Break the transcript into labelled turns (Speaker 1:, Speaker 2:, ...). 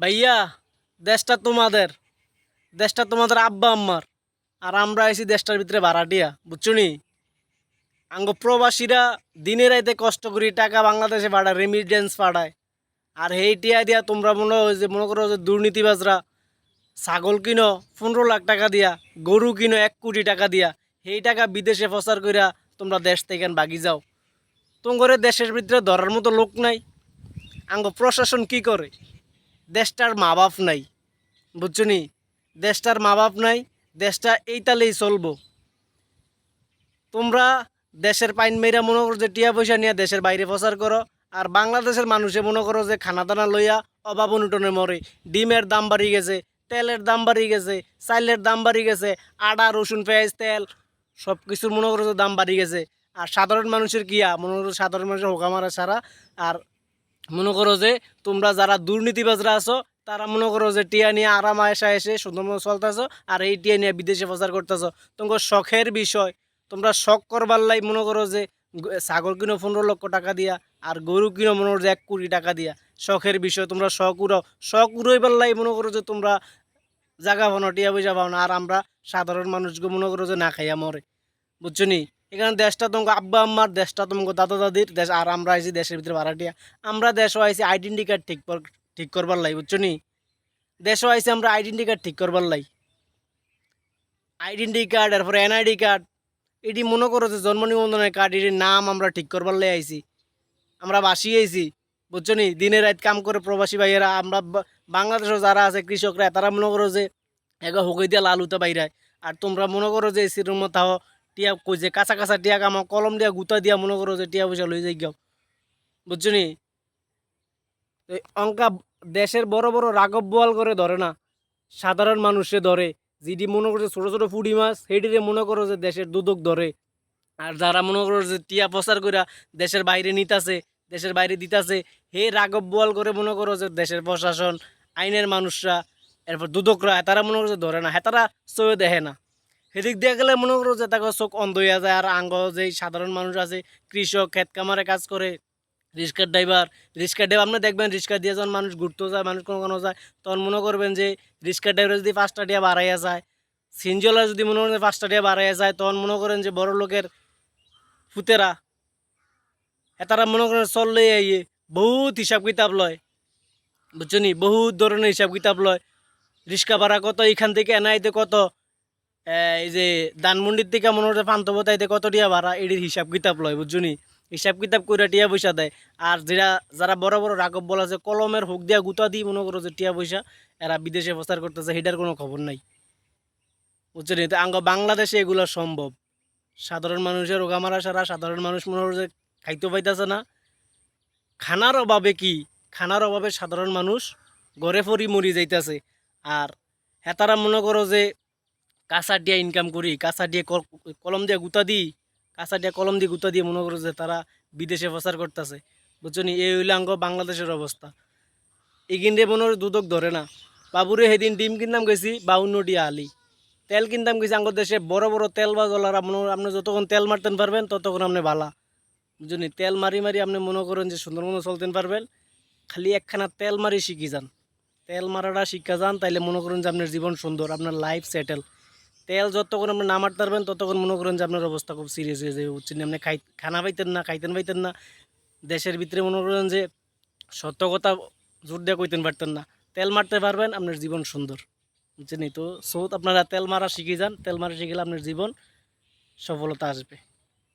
Speaker 1: ভাইয়া, দেশটা তোমাদের। দেশটা তোমাদের আব্বা আম্মার। আর আমরা আইছি দেশটার ভিতরে ভাড়াটিয়া বুঝছ নি আঙ্গ প্রবাসীরা দিনে রাইতে কষ্ট করি টাকা বাংলাদেশে পাঠায় রেমিটেন্স পাঠায়। আর সেই টিয়া দিয়া তোমরা মনে হয় যে, মনে করো যে দুর্নীতিবাজরা ছাগল কিনো, পনেরো লাখ টাকা দিয়া, গরু কিনো, এক কোটি টাকা দিয়া সেই টাকা বিদেশে প্রচার করিয়া তোমরা দেশ থেকে বাগি যাও। তোমার দেশের ভিতরে ধরার মতো লোক নাই। আঙ্গ প্রশাসন কি করে? দেশটার মা বাপ নাই বুঝছ নি দেশটার মা বাপ নাই, দেশটা এই তালেই চলবো। তোমরা দেশের পাইন মেয়েরা মনে করো যে টিয়া পয়সা নিয়ে দেশের বাইরে প্রচার করো, আর বাংলাদেশের মানুষে মনে করো যে খানা দানা লইয়া অভাব অনুটনে মরে। ডিমের দাম বাড়ি গেছে, তেলের দাম বাড়ি গেছে, চাইলের দাম বাড়ি গেছে, আদা, রসুন, পেঁয়াজ, তেল সব কিছুর মনে করো যে দাম বাড়ি গেছে। আর সাধারণ মানুষের কিয়া মনে করো সাধারণ মানুষের হোকা মারা ছাড়া, আর মনে করো যে তোমরা যারা দুর্নীতিবাজরা আছো, তারা মনে করো যে টিয়া নিয়ে আরাম আয়সা এসে সুন্দর মতো চলতেছো আর এই টিয়া নিয়ে বিদেশে প্রচার করতেছো। তোমার শখের বিষয়। তোমরা শখ করবার লাই মনে করো যে ছাগল কিনো পনেরো লক্ষ টাকা দিয়া আর গরু কিনো মনে করো যে এক কোটি টাকা দিয়া। শখের বিষয়, তোমরা শখ উড়াও। শখ উড়াইবার লাই মনে করো যে তোমরা জাগা না, টিয়া পয়সা পাও না। আর আমরা সাধারণ মানুষকে মনে করো যে না খাইয়া মরে। বুঝছ নি? এখানে দেশটা তোমাকে আব্বা, আম্মার দেশটা তোমাকে দাদা, দাদির দেশ, আর আমরা আইছি দেশের ভিতরে ভাড়াটিয়া। আমরা দেশও আইছি আইডেন্টি কার্ড ঠিক ঠিক করবার লাই, বুঝছ নি? দেশও আইছি আমরা আইডেন্টি কার্ড ঠিক করবার লাই। আইডেন্টি কার্ড এরপরে এনআইডি কার্ড এটি মনে করো যে জন্ম নিবন্ধনের কার্ড এটির নাম আমরা ঠিক করবার লাই আইছি। আমরা বাসি আইছি, বুঝছ নি? দিনে রাত কাম করে প্রবাসী ভাইয়েরা, আমরা বাংলাদেশেও যারা আছে কৃষকরা, তারা মনে করো যে এগো হুকই দিয়া লাল উতা বাইরায়। আর তোমরা মনে করো যে এসির রুম তাও টিয়া কই যে কাঁচা কাঁচা টিয়া কামা কলম দিয়া গুতা দিয়া মনে করো যে টিয়া পয়সা লই যাই গাও বুঝছ নি অঙ্কা দেশের বড় বড় রাগব বোয়াল করে ধরে না, সাধারণ মানুষে ধরে, যেটি মনে করছে ছোটো ছোটো ফুডি মাছ সেইটিরে মনে করো যে দেশের দুদক ধরে। আর যারা মনে করো যে টিয়া প্রচার কইরা দেশের বাইরে নিতাছে, দেশের বাইরে দিতাছে, হে রাগব বোয়াল করে মনে করো যে দেশের প্রশাসন, আইনের মানুষরা, এরপর দুদকরা, তারা মনে করো যে ধরে না হেতারা চয়ে দেখে না। সেদিক দিয়ে গেলে মনে করো যে তাকে চোখ অন্ধ হইয়া যায়, আর আঙ্গ যে সাধারণ মানুষ আছে, কৃষক, ক্ষেত কামারে কাজ করে রিক্সার ড্রাইভার রিক্সা ড্রাইভার আপনি দেখবেন রিক্সা দিয়ে যখন মানুষ ঘুরতেও যায়, মানুষ কোনো কোনো যায়, তখন মনে করবেন যে রিক্সা ড্রাইভার যদি পাঁচটা টিয়া বাড়াইয়া যায় সিনজলা যদি মনে করেন পাঁচটা টিয়া বাড়াইয়া যায়, তখন মনে করেন যে বড় লোকের ফুতেরা তারা মনে করেন চললে ইয়ে বহুত হিসাব কিতাব লয় বুঝছ নি বহুত ধরনের হিসাব কিতাব লয়। রিক্সা ভাড়া কত এখান থেকে এনাইতে কত এই যে দানমন্ডির থেকে মনে হচ্ছে পান্তবতাইতে কত টিয়া ভাড়া, এটির হিসাব কিতাব লয় বুঝছনি হিসাব কিতাব করে টিয়া পয়সা দেয়। আর যারা যারা বড় বড় রাগব বলা আছে কলমের হুক দিয়া গুতা দিয়ে মনে করো যে টিয়া পয়সা, এরা বিদেশে প্রচার করতেছে সেটার কোনো খবর নাই। বুঝছ নি? তো আঙ্গ বাংলাদেশে এগুলো সম্ভব। সাধারণ মানুষের রোগা মারা সারা, সাধারণ মানুষ মনে যে খাইতে পাইতেছে না। খানার অভাবে কি? খানার অভাবে সাধারণ মানুষ গড়ে ফরি মরি যাইতেছে। আর হেতারা মনে করো যে কাঁচা দিয়ে ইনকাম করি, কাঁচা দিয়ে কল- কলম দিয়ে গুতা দিই, কাঁচা দিয়ে কলম দিয়ে গুতা দিয়ে মনে করো যে তারা বিদেশে প্রচার করতেছে। বুঝছ নি? এই হইলে আঙ্গ বাংলাদেশের অবস্থা। এগিনরে মনে দুদক ধরে না। বাবুরে সেদিন ডিম কিনতাম গেছি বাউন্ন ডিয়া আলি। তেল কিনতাম গেছি আঙ্গ দেশে, বড় বড় তেল মনে হয় আপনি যতক্ষণ তেল মারতেন পারবেন, ততক্ষণ আপনি ভালা বুঝলি তেল মারি মারি আপনি মনে করেন যে সুন্দর মতো চলতেন পারবেন, খালি একখানা তেল মারি শিখি যান। তেল মারাটা শিক্ষা যান, তাইলে মনে করেন যে আপনার জীবন সুন্দর, আপনার লাইফ সেটেল তেল যতক্ষণ আপনি নামাতে পারবেন, ততক্ষণ মনে করেন যে আপনার অবস্থা খুব সিরিয়াস হয়ে যাবে, বুঝছেন? আপনি খাই খানা পাইতেন না, খাইতেন পাইতেন না। দেশের ভিতরে মনে করেন যে সত্য কথা জোর দিয়ে কইতেন পারতেন না। তেল মারতে পারবেন, আপনার জীবন সুন্দর বুঝছেন তো সৌত আপনারা তেল মারা শিখে যান, তেল মারা শিখলে আপনার জীবন সফলতা আসবে।